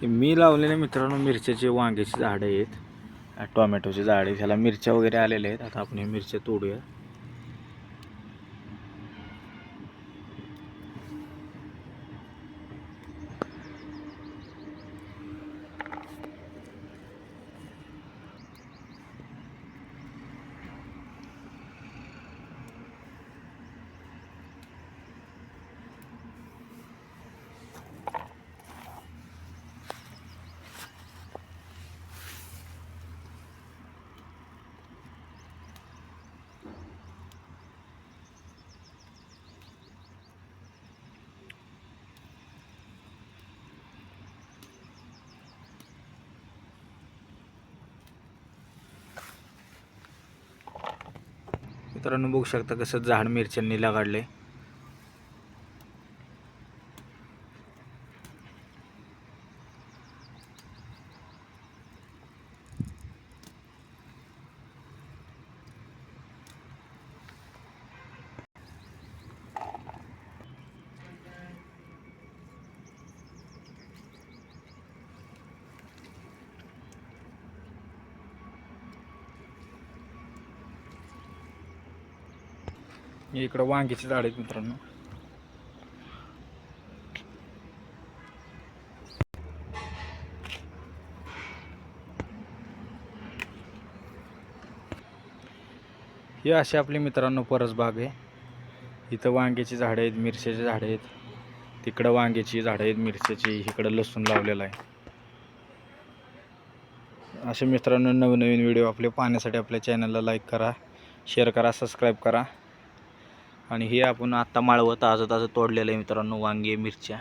हे मी लावलेले मित्रांनो मिरच्याचे वांग्याची झाडं आहेत टोमॅटोची झाडं आहेत ह्याला मिरच्या वगैरे आलेल्या आहेत. आता आपण हे मिरच्या तोडूया. मित्रांनो बघू शकता कसं झाड मिरच्यांनी लगाडले इकडं वांग्याची झाड आहेत मित्रांनो. ही अशी आपली मित्रांनो परसबाग आहे. इथं वांग्याची झाडं आहेत मिरच्याची झाडं आहेत. तिकडं वांग्याची झाडं आहेत मिरच्याची इकडं लसूण लावलेला आहे. असे मित्रांनो नवनवीन व्हिडिओ आपले पाहण्यासाठी आपल्या चॅनलला लाईक करा शेअर करा सबस्क्राईब करा. आणि हे आपण आत्ता माळवं ताजं ताजं तोडलेलं आहे मित्रांनो वांगे मिरच्या.